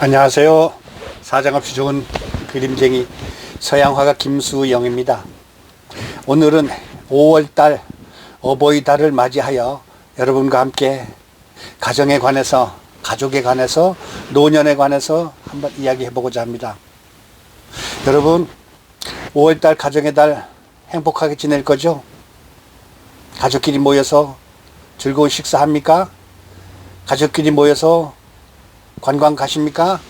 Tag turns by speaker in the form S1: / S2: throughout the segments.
S1: 안녕하세요. 사장 없이 좋은 그림쟁이 서양화가 김수영입니다. 오늘은 5월달 어버이달을 맞이하여 여러분과 함께 가정에 관해서 가족에 관해서 노년에 관해서 한번 이야기해 보고자 합니다. 여러분 5월달 가정의 달 행복하게 지낼 거죠? 가족끼리 모여서 즐거운 식사합니까? 가족끼리 모여서 관광 가십니까?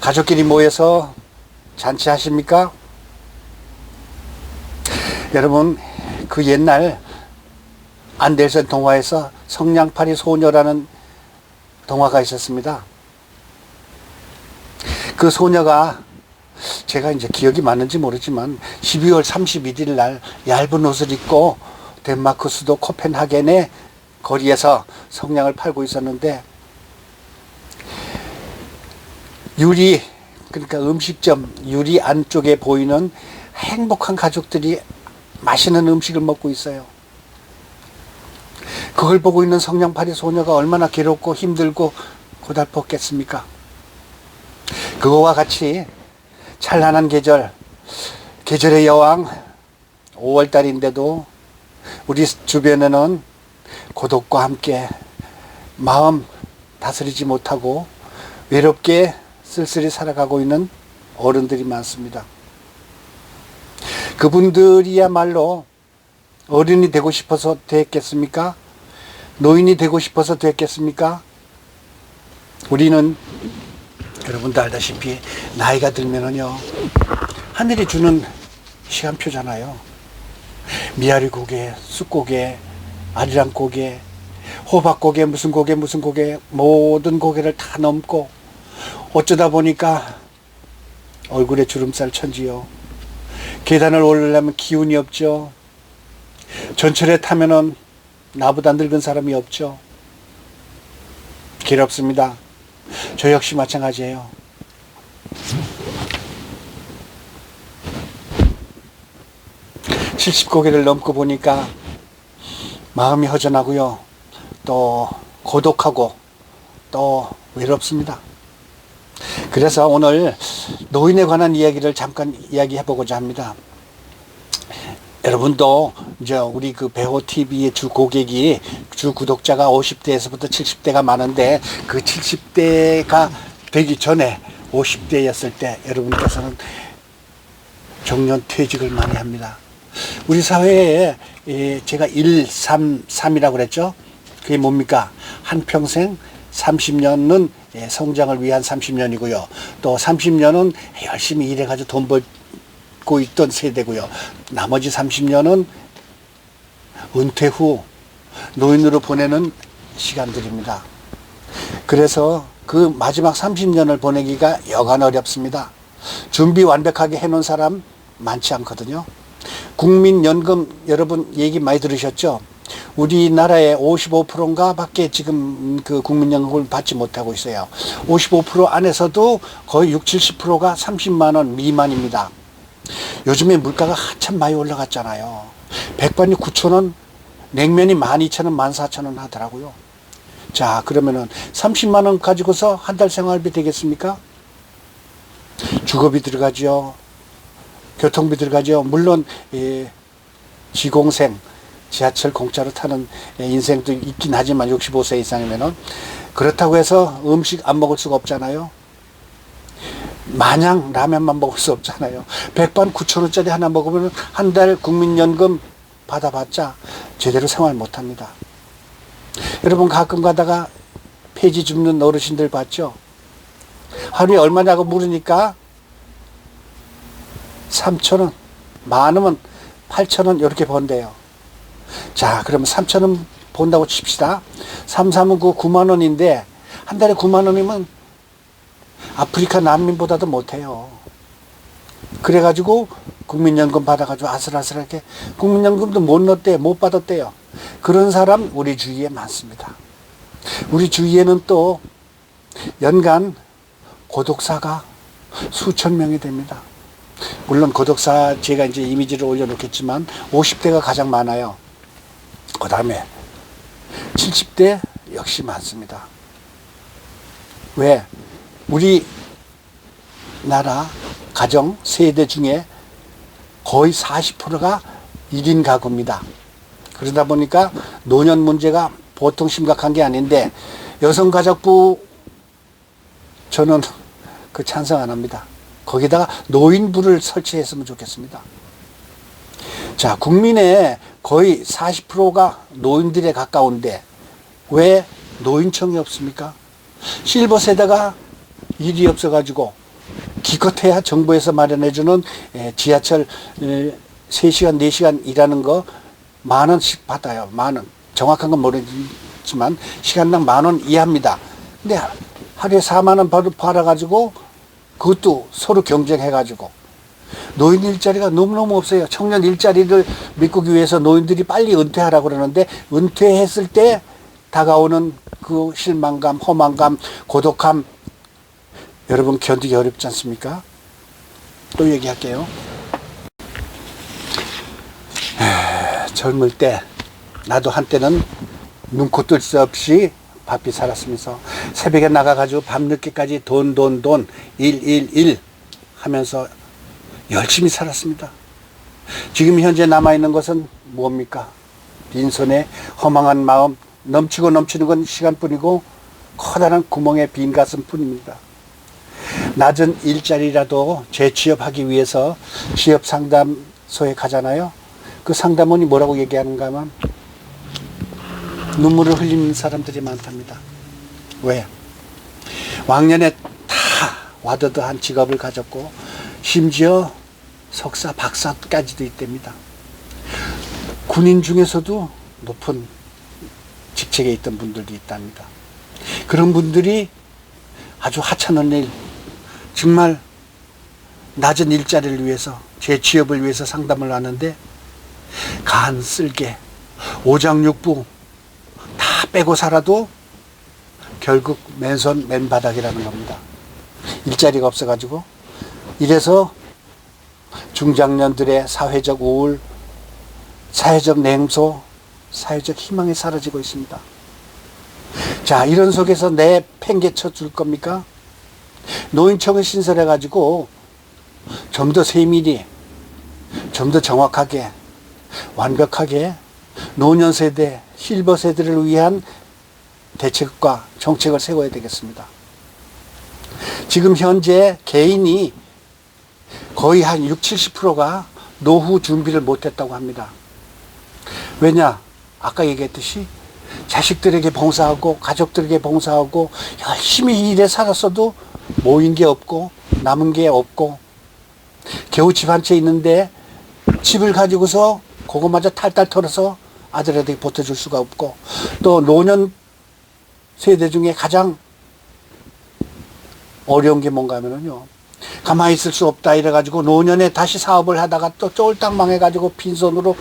S1: 가족끼리 모여서 잔치하십니까? 여러분, 그 옛날 안델슨 동화에서 성냥팔이 소녀라는 동화가 있었습니다. 그 소녀가 제가 이제 기억이 맞는지 모르지만 12월 31일 날 얇은 옷을 입고 덴마크 수도 코펜하겐의 거리에서 성냥을 팔고 있었는데 유리 그러니까 음식점 유리 안쪽에 보이는 행복한 가족들이 맛있는 음식을 먹고 있어요. 그걸 보고 있는 성냥팔이 소녀가 얼마나 괴롭고 힘들고 고달팠겠습니까? 그거와 같이 찬란한 계절, 계절의 여왕 5월달인데도 우리 주변에는 고독과 함께 마음 다스리지 못하고 외롭게 쓸쓸히 살아가고 있는 어른들이 많습니다. 그분들이야말로 어른이 되고 싶어서 됐겠습니까? 노인이 되고 싶어서 됐겠습니까? 우리는 여러분도 알다시피 나이가 들면은요 하늘이 주는 시간표잖아요. 미아리 고개, 쑥고개, 아리랑 고개, 호박 고개, 무슨 고개, 무슨 고개, 모든 고개를 다 넘고 어쩌다 보니까 얼굴에 주름살 천지요. 계단을 오르려면 기운이 없죠. 전철에 타면은 나보다 늙은 사람이 없죠. 괴롭습니다. 저 역시 마찬가지예요. 칠십 고개를 넘고 보니까 마음이 허전하고요. 또 고독하고 또 외롭습니다. 그래서 오늘 노인에 관한 이야기를 잠깐 이야기해 보고자 합니다. 여러분도 이제 우리 그 배호 TV의 주 고객이 주 구독자가 50대에서부터 70대가 많은데 그 70대가 되기 전에 50대였을 때 여러분께서는 정년 퇴직을 많이 합니다. 우리 사회에 예, 제가 133이라고 그랬죠. 그게 뭡니까? 한평생 30년은 예, 성장을 위한 30년이고요. 또 30년은 열심히 일해가지고 돈 벌고 있던 세대고요. 나머지 30년은 은퇴 후 노인으로 보내는 시간들입니다. 그래서 그 마지막 30년을 보내기가 여간 어렵습니다. 준비 완벽하게 해놓은 사람 많지 않거든요. 국민연금 여러분 얘기 많이 들으셨죠? 우리나라의 55%인가 밖에 지금 그 국민연금을 받지 못하고 있어요. 55% 안에서도 거의 60, 70%가 30만 원 미만입니다. 요즘에 물가가 한참 많이 올라갔잖아요. 백반이 9천 원, 냉면이 12,000원, 14,000원 하더라고요. 자, 그러면은 30만 원 가지고서 한 달 생활비 되겠습니까? 주거비 들어가죠. 교통비 들어가죠. 물론 예, 지공생 지하철 공짜로 타는 예, 인생도 있긴 하지만 65세 이상이면은 그렇다고 해서 음식 안 먹을 수가 없잖아요. 마냥 라면만 먹을 수 없잖아요. 백반 9천 원짜리 하나 먹으면 한 달 국민연금 받아봤자 제대로 생활 못 합니다. 여러분 가끔 가다가 폐지 줍는 어르신들 봤죠? 하루에 얼마냐고 물으니까 3천원, 많으면 8천원 이렇게 번대요. 자, 그러면 3천원 본다고 칩시다. 3, 3은 그 9만원인데, 한 달에 9만원이면 아프리카 난민보다도 못해요. 그래가지고 국민연금 받아가지고 아슬아슬하게 국민연금도 못 넣었대요. 못 받았대요. 그런 사람 우리 주위에 많습니다. 우리 주위에는 또 연간 고독사가 수천 명이 됩니다. 물론 고독사 제가 이제 이미지를 올려놓겠지만 50대가 가장 많아요. 그 다음에 70대 역시 많습니다. 왜? 우리 나라 가정 세대 중에 거의 40%가 1인 가구입니다. 그러다 보니까 노년 문제가 보통 심각한 게 아닌데 여성가족부 저는 그 찬성 안 합니다. 거기다가 노인부를 설치했으면 좋겠습니다. 자, 국민의 거의 40%가 노인들에 가까운데 왜 노인청이 없습니까? 실버 세대가 일이 없어가지고 기껏해야 정부에서 마련해주는 에, 지하철 에, 3시간, 4시간 일하는 거 만 원씩 받아요. 만 원. 정확한 건 모르지만 시간당 만 원 이하입니다. 근데 하루에 4만 원 벌- 벌어가지고 그것도 서로 경쟁해 가지고 노인 일자리가 너무너무 없어요. 청년 일자리를 메꾸기 위해서 노인들이 빨리 은퇴하라고 그러는데 은퇴했을 때 다가오는 그 실망감, 허망감, 고독함 여러분 견디기 어렵지 않습니까? 또 얘기할게요. 에, 젊을 때 나도 한때는 눈코 뜰새 없이 바삐 살았으면서 새벽에 나가가지고 밤늦게까지 돈, 돈, 돈, 일, 일, 일 하면서 열심히 살았습니다. 지금 현재 남아있는 것은 뭡니까? 빈손에 허망한 마음, 넘치고 넘치는 건 시간뿐이고 커다란 구멍에 빈 가슴 뿐입니다. 낮은 일자리라도 재취업하기 위해서 취업 상담소에 가잖아요. 그 상담원이 뭐라고 얘기하는가 하면 눈물을 흘리는 사람들이 많답니다. 왜? 왕년에 다 와드드한 직업을 가졌고 심지어 석사, 박사까지도 있답니다. 군인 중에서도 높은 직책에 있던 분들도 있답니다. 그런 분들이 아주 하찮은 일, 정말 낮은 일자리를 위해서 제 취업을 위해서 상담을 하는데 간 쓸개, 오장육부 다 빼고 살아도 결국 맨손 맨바닥이라는 겁니다. 일자리가 없어가지고 이래서 중장년들의 사회적 우울, 사회적 냉소, 사회적 희망이 사라지고 있습니다. 자, 이런 속에서 내 팽개쳐 줄 겁니까? 노인청을 신설해가지고 좀 더 세밀히, 좀 더 정확하게, 완벽하게 노년 세대, 실버 세대를 위한 대책과 정책을 세워야 되겠습니다. 지금 현재 개인이 거의 한 6, 70%가 노후 준비를 못했다고 합니다. 왜냐? 아까 얘기했듯이 자식들에게 봉사하고 가족들에게 봉사하고 열심히 일해 살았어도 모인 게 없고 남은 게 없고 겨우 집 한 채 있는데 집을 가지고서 그거마저 탈탈 털어서 아들에게 보태줄 수가 없고 또 노년 세대 중에 가장 어려운 게 뭔가 하면은요. 가만히 있을 수 없다 이래가지고 노년에 다시 사업을 하다가 또 쫄딱 망해가지고 빈손으로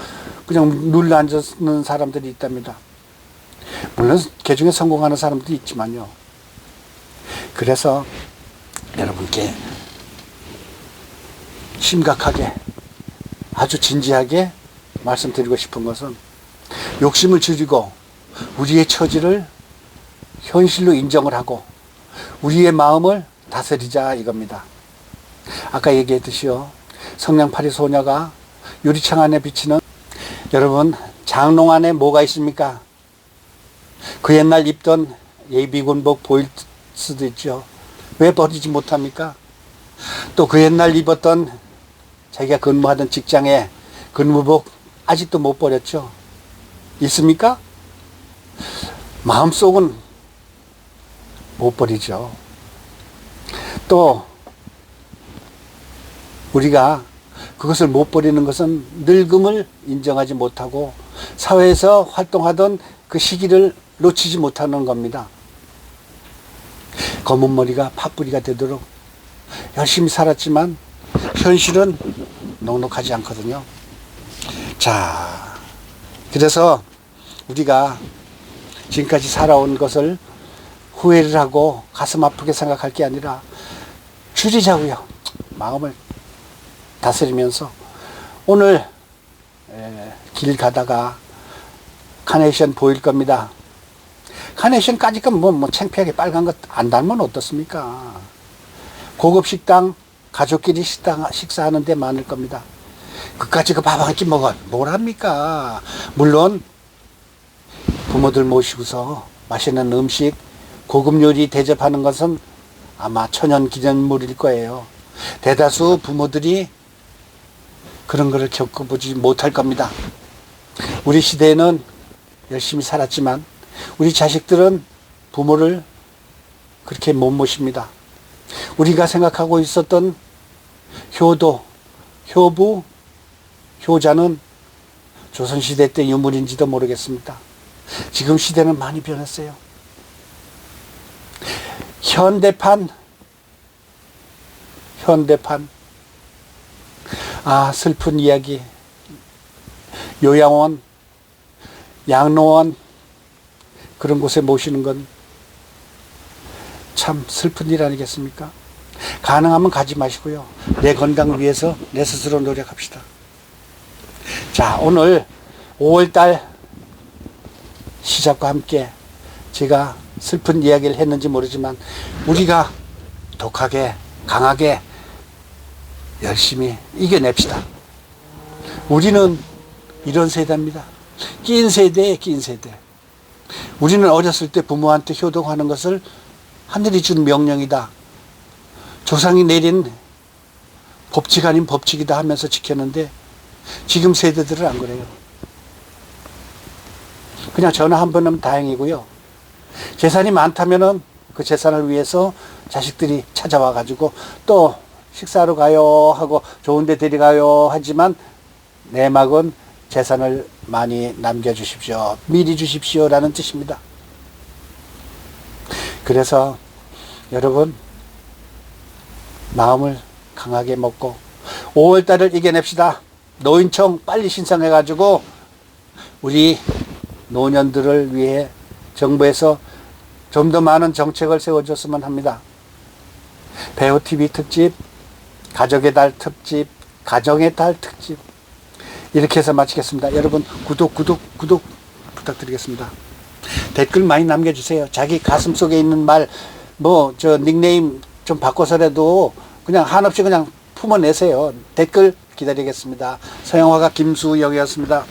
S1: 그냥 눌러 앉는 사람들이 있답니다. 물론 그 중에 성공하는 사람도 있지만요. 그래서 여러분께 심각하게 아주 진지하게 말씀드리고 싶은 것은 욕심을 줄이고 우리의 처지를 현실로 인정을 하고 우리의 마음을 다스리자 이겁니다. 아까 얘기했듯이요. 성냥팔이 소녀가 유리창 안에 비치는 여러분 장롱 안에 뭐가 있습니까? 그 옛날 입던 예비군복 보일 수도 있죠. 왜 버리지 못합니까? 또 그 옛날 입었던 자기가 근무하던 직장에 근무복 아직도 못 버렸죠. 있습니까? 마음속은 못 버리죠. 또 우리가 그것을 못 버리는 것은 늙음을 인정하지 못하고 사회에서 활동하던 그 시기를 놓치지 못하는 겁니다. 검은 머리가 팥뿌리가 되도록 열심히 살았지만 현실은 넉넉하지 않거든요. 자, 그래서 우리가 지금까지 살아온 것을 후회를 하고 가슴 아프게 생각할 게 아니라 줄이자고요. 마음을 다스리면서 오늘 에, 길 가다가 카네이션 보일 겁니다. 카네이션까지가 뭐, 뭐 창피하게 빨간 것안 달면 어떻습니까? 고급 식당 가족끼리 식당 식사하는 데 많을 겁니다. 그까지 그 밥 한 끼 먹어 뭘 합니까? 물론 부모들 모시고서 맛있는 음식 고급 요리 대접하는 것은 아마 천연 기념물일 거예요. 대다수 부모들이 그런 거를 겪어보지 못할 겁니다. 우리 시대에는 열심히 살았지만 우리 자식들은 부모를 그렇게 못 모십니다. 우리가 생각하고 있었던 효도, 효부, 효자는 조선시대 때 유물인지도 모르겠습니다. 지금 시대는 많이 변했어요. 현대판, 현대판. 아, 슬픈 이야기. 요양원, 양로원, 그런 곳에 모시는 건 참 슬픈 일 아니겠습니까? 가능하면 가지 마시고요. 내 건강 위해서 내 스스로 노력합시다. 자, 오늘 5월달 시작과 함께 제가 슬픈 이야기를 했는지 모르지만 우리가 독하게, 강하게, 열심히 이겨냅시다. 우리는 이런 세대입니다. 낀 세대에 낀 세대. 우리는 어렸을 때 부모한테 효도하는 것을 하늘이 준 명령이다. 조상이 내린 법칙 아닌 법칙이다 하면서 지켰는데 지금 세대들은 안 그래요. 그냥 전화 한 번 하면 다행이고요. 재산이 많다면은 그 재산을 위해서 자식들이 찾아와 가지고 또 식사하러 가요 하고 좋은 데 데려가요 하지만 내막은 재산을 많이 남겨주십시오. 미리 주십시오 라는 뜻입니다. 그래서 여러분 마음을 강하게 먹고 5월달을 이겨냅시다. 노인청 빨리 신청해가지고 우리 노년들을 위해 정부에서 좀 더 많은 정책을 세워줬으면 합니다. 배우 TV 특집, 가족의 달 특집, 가정의 달 특집 이렇게 해서 마치겠습니다. 여러분 구독 구독 구독 부탁드리겠습니다. 댓글 많이 남겨주세요. 자기 가슴 속에 있는 말, 뭐, 저 닉네임 좀 바꿔서라도 그냥 한없이 그냥 품어내세요. 댓글 기다리겠습니다. 서영화가 김수영이었습니다.